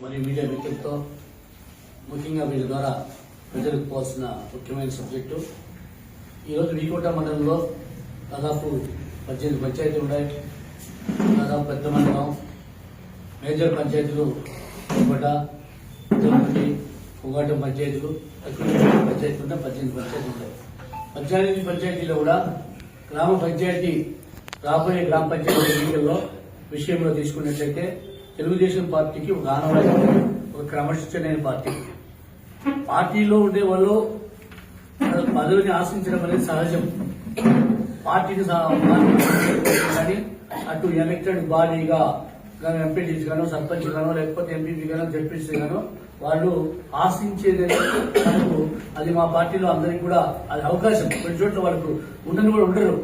మరియు మీడియా మిత్రులతో ముఖ్యంగా వీరి ద్వారా ప్రజలకు పోవాల్సిన ముఖ్యమైన సబ్జెక్టు. ఈరోజు వీకోట మండలంలో దాదాపు పద్దెనిమిది పంచాయతీలు ఉన్నాయి. దాదాపు పెద్ద మండలం మేజర్ పంచాయతీలు కోట తిరుపతి పొగాటం పంచాయతీలు తక్కువ పంచాయతీలు ఉంటాయి పద్దెనిమిది పంచాయతీలు ఉంటాయి పద్దెనిమిది పంచాయతీలో కూడా గ్రామ పంచాయతీ రాబోయే గ్రామ పంచాయతీ ఎన్నికల్లో విషయంలో తీసుకున్నట్లయితే తెలుగుదేశం పార్టీకి ఒక ఆనవాయితీ ఒక క్రమశిక్షణ పార్టీ. పార్టీలో ఉండే వాళ్ళు పదవిని ఆశించడం అనేది సహజం. పార్టీని కానీ అటు ఎలక్టెడ్ బాడీగా కానీ ఎంపీటీసీ గాను సర్పంచ్ గాను లేకపోతే ఎంపీపీ గాను జడ్పీసీ గాను వాళ్ళు ఆశించేది మనకు అది మా పార్టీలో అందరికి కూడా అది అవకాశం. కొన్ని చోట్ల వాళ్ళకు ఉండని కూడా ఉండరు.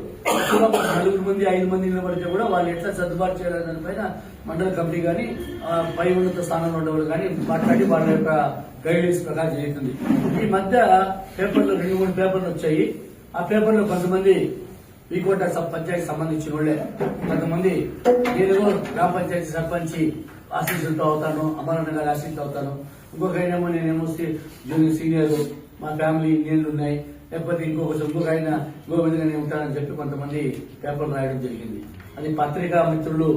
నలుగురు మంది ఐదు మంది నిలబడితే కూడా వాళ్ళు ఎట్లా సర్దుబాటు చేయాలనే దానిపైన మండల కమిటీ కానీ పై ఉన్నత స్థానంలో ఉండేవాళ్ళు కానీ మాట్లాడి వాళ్ళ యొక్క గైడ్లైన్స్ ప్రకారం జరుగుతుంది ఈ మధ్య పేపర్లో రెండు మూడు పేపర్లు వచ్చాయి. ఆ పేపర్లో కొంతమంది వీకోట సబ్ పంచాయతీ సంబంధించిన వాళ్ళే. కొంతమంది నేను గ్రామ పంచాయతీ సర్పంచ్ ఆశీస్సులతో అవుతాను అమరణ గారి ఆశీస్సులు అవుతాను. ఇంకొక ఆయనేమో నేనేమో జూనియర్ సీనియర్ మా ఫ్యామిలీ ఇండియన్లు ఉన్నాయి. లేకపోతే ఇంకొక ఇంకొక ఆయన ఇంకో ఉంటానని చెప్పి కొంతమంది పేపర్లు రాయడం జరిగింది. అది పత్రికా మిత్రులు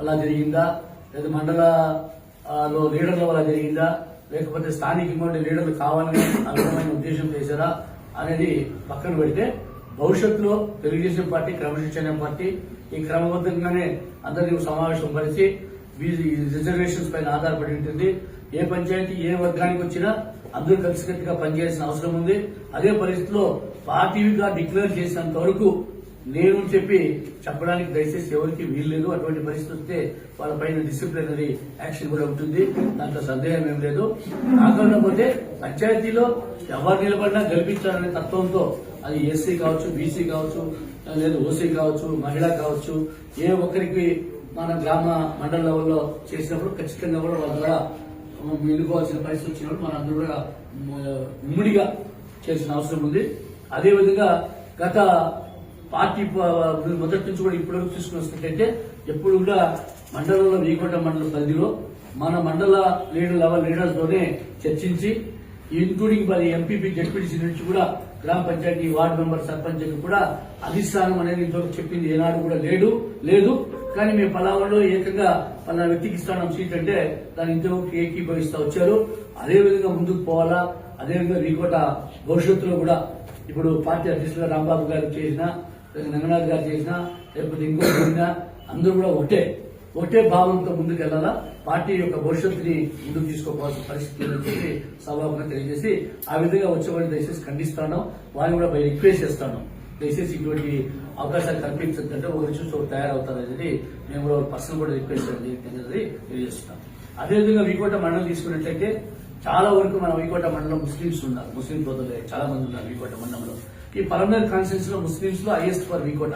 అలా జరిగిందా? లేదా మండల లో లీడర్ల వల్ల జరిగిందా? లేకపోతే స్థానికంగా లీడర్లు కావాలని ఆ ఉద్దేశం చేశారా? అనేది పక్కన పెడితే భవిష్యత్తులో తెలుగుదేశం పార్టీ క్రమశిక్షణ పార్టీ ఈ క్రమబద్ధంగానే అందరినీ సమావేశం పరిచి రిజర్వేషన్స్ పైన ఆధారపడి ఉంటుంది. ఏ పంచాయతీ ఏ వర్గానికి వచ్చినా అందరూ కలిసికట్టుగా పనిచేయాల్సిన అవసరం ఉంది. అదే పరిస్థితిలో పార్టీగా డిక్లేర్ చేసినంత వరకు నేను చెప్పి చెప్పడానికి దయచేసి ఎవరికి వీల్లేదు. అటువంటి పరిస్థితి వస్తే వాళ్ళ పైన డిసిప్లినరీ యాక్షన్ కూడా ఉంటుంది. దాంట్లో సందేహం ఏం లేదు. కాకపోతే పంచాయతీలో ఎవరు నిలబడినా గెలిపించాలనే తత్వంతో అది ఎస్సీ కావచ్చు బీసీ కావచ్చు లేదు ఓసీ కావచ్చు మహిళ కావచ్చు ఏ ఒక్కరికి మన గ్రామ మండల లెవెల్లో చేసినప్పుడు ఖచ్చితంగా కూడా వాళ్ళ ద్వారా ఎదుర్కోవాల్సిన పరిస్థితి వచ్చినప్పుడు మన అందరూ కూడా ఉమ్మడిగా చేసిన అవసరం ఉంది. అదేవిధంగా గత పార్టీ మొదటి నుంచి కూడా ఇప్పటివరకు వరకు ఎప్పుడు కూడా మండలంలో వీకోట మండల పరిధిలో మన మండల లీడర్ లెవెల్ లీడర్స్తోనే చర్చించి ఇంక్లూడింగ్ మరి ఎంపీపీ జడ్పీటీసీ నుంచి కూడా గ్రామ పంచాయతీ వార్డు మెంబర్ సర్పంచ్ కూడా అధిష్టానం అనేది ఇంతవరకు చెప్పింది. ఏనాడు కూడా లేడు లేదు. కానీ మేము పలావంలో ఏకంగా పలానా వ్యక్తికి ఇస్తాం సీట్ అంటే దాని ఇంతవరకు ఏకీభవిస్తా వచ్చారు. అదేవిధంగా ముందుకు పోవాలా? అదేవిధంగా వీకోట భవిష్యత్తులో కూడా ఇప్పుడు పార్టీ అధ్యక్షులు రాంబాబు గారు చేసిన రంగనాథ్ గారు చేసినా లేకపోతే ఇంకో అందరూ కూడా ఒకటే. ఒకటే భావంతో ముందుకెళ్ళాలా పార్టీ యొక్క భవిష్యత్తుని ముందుకు తీసుకోవాల్సిన పరిస్థితి ఉందని చెప్పి సభాపతి తెలియజేసి ఆ విధంగా వచ్చేవాళ్ళు దయచేసి ఖండిస్తాను. వారిని కూడా రిక్వెస్ట్ చేస్తాను. దయచేసి ఇటువంటి అవకాశాలు కల్పించదంటే ఒక చూసి ఒకరు తయారవుతారనేది మేము కూడా పర్సన్ కూడా రిక్వెస్ట్ అనేది తెలియజేస్తున్నాం. అదేవిధంగా వీకోట మండలం తీసుకున్నట్లయితే చాలా వరకు మన వీకోట మండలం ముస్లింస్ ఉన్నారు. ముస్లిం సోదరులు చాలా మంది ఉన్నారు వీకోట మండలంలో. ఈ పలమనేర్ కాన్స్టిట్యూన్స్లో ముస్లింస్లో హైయెస్ట్ ఫర్ వీకోట.